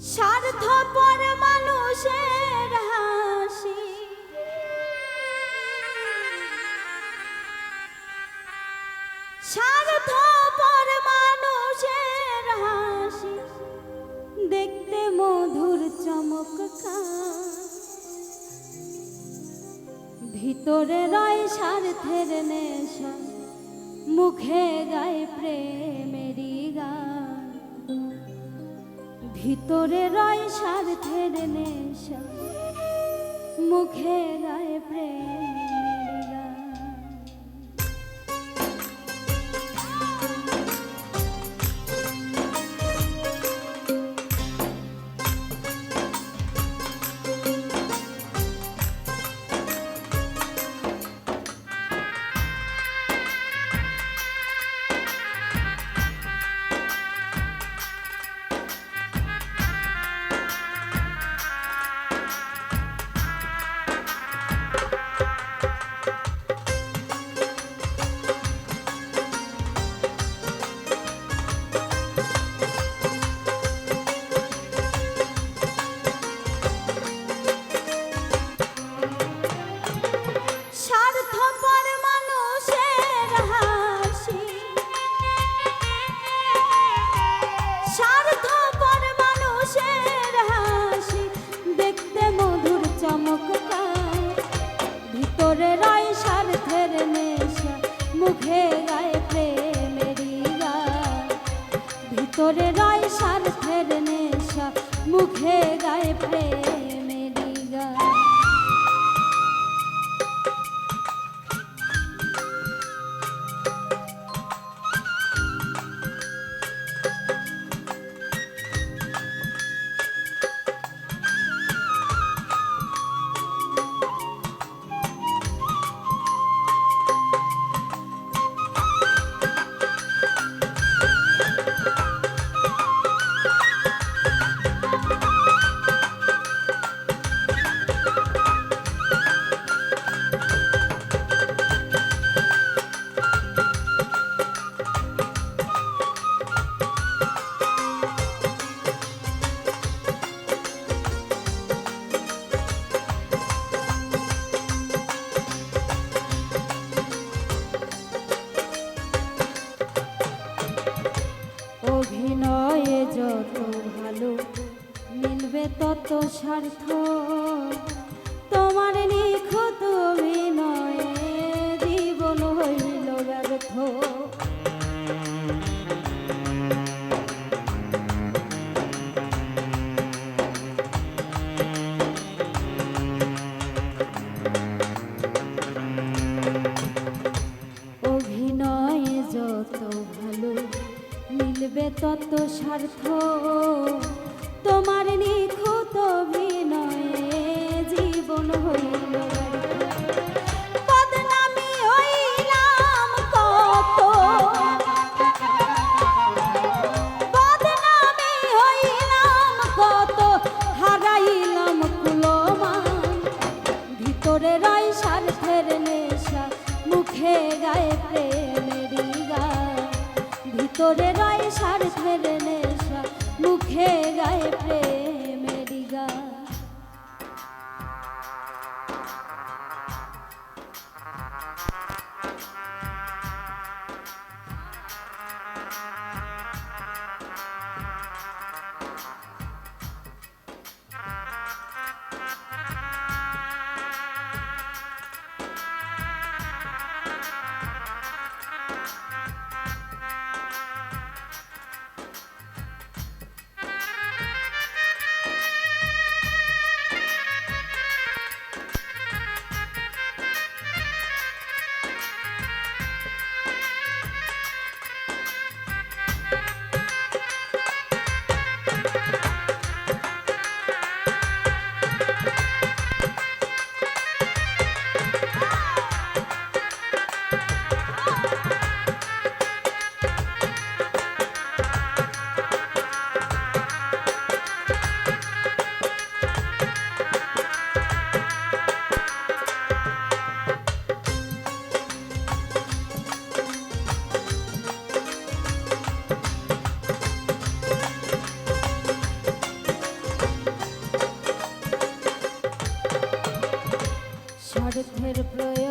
স্বার্থপর মানুষের হাসি স্বার্থপর মানুষের হাসি, দেখতে মধুর চমৎকার। ভিতরে রয় স্বার্থের নেশা, মুখে গায়ে প্রেমেরই গান। ভিতরে রয় স্বার্থের নেশা মুখে রায় প্রেমেরই ভিতরে রয় স্বার্থের নেশা মুখে গায়ে প্রেমেরই স্বার্থ তোমার নিখুঁত অভিনয়ে জীবন হইল যত ভালো মিলবে তত স্বার্থ ভিতরে রয় স্বার্থের নেশা মুখে গায়ে প্রেমেরই স্বার্থের প্রয়োজন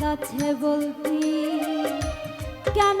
কাছে বলতি কেন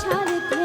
সারথে